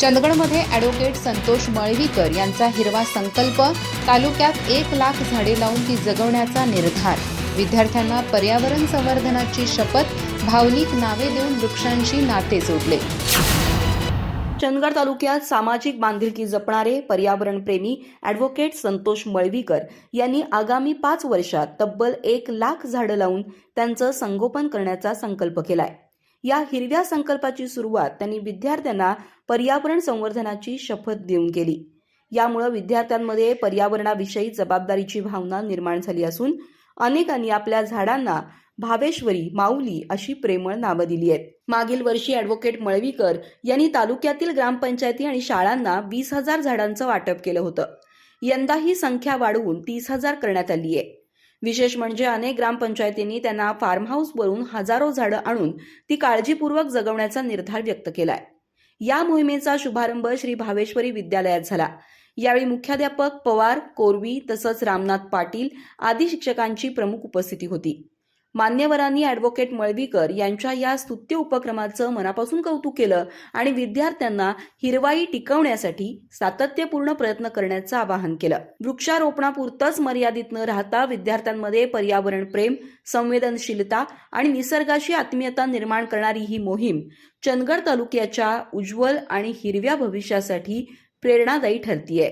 चंदगडमध्ये advocate Santosh Malvikar यांचा हिरवा संकल्प. तालुक्यात एक लाख झाडे लावून ती जगवण्याचा निर्धार. विद्यार्थ्यांना पर्यावरण संवर्धनाची शपथ भावनिक नावे देऊन वृक्षांशी नाते जोडले. चंदगड तालुक्यात सामाजिक बांधिलकी जपणारे पर्यावरणप्रेमी ॲडव्होकेट संतोष मळवीकर यांनी आगामी पाच वर्षात तब्बल एक लाख झाडं लावून त्यांचं संगोपन करण्याचा संकल्प केलाय. या हिरव्या संकल्पाची सुरुवात त्यांनी विद्यार्थ्यांना पर्यावरण संवर्धनाची शपथ देऊन केली. यामुळे विद्यार्थ्यांमध्ये पर्यावरणाविषयी जबाबदारीची भावना निर्माण झाली असून अनेकांनी आपल्या झाडांना भावेश्वरी माऊली अशी प्रेमळ नावं दिली आहेत. मागील वर्षी ॲडव्होकेट मळवीकर यांनी तालुक्यातील ग्रामपंचायती आणि शाळांना वीस हजार झाडांचं वाटप केलं होतं. यंदा ही संख्या वाढवून तीस हजार करण्यात आली आहे. विशेष म्हणजे अनेक ग्रामपंचायतींनी त्यांना फार्म हाऊसवरून हजारो झाडं आणून ती काळजीपूर्वक जगवण्याचा निर्धार व्यक्त केलाय. या मोहिमेचा शुभारंभ श्री भावेश्वरी विद्यालयात झाला. यावेळी मुख्याध्यापक पवार कोरवी तसंच रामनाथ पाटील आदी शिक्षकांची प्रमुख उपस्थिती होती. मान्यवरांनी ॲडव्होकेट मळवीकर यांच्या या स्तुत्य उपक्रमाचं मनापासून कौतुक केलं आणि विद्यार्थ्यांना हिरवाई टिकवण्यासाठी सातत्यपूर्ण प्रयत्न करण्याचं आवाहन केलं. वृक्षारोपणापुरतंच मर्यादित न राहता विद्यार्थ्यांमध्ये पर्यावरण प्रेम संवेदनशीलता आणि निसर्गाशी आत्मीयता निर्माण करणारी ही मोहीम चंदगड तालुक्याच्या उज्ज्वल आणि हिरव्या भविष्यासाठी प्रेरणादायी ठरतीये.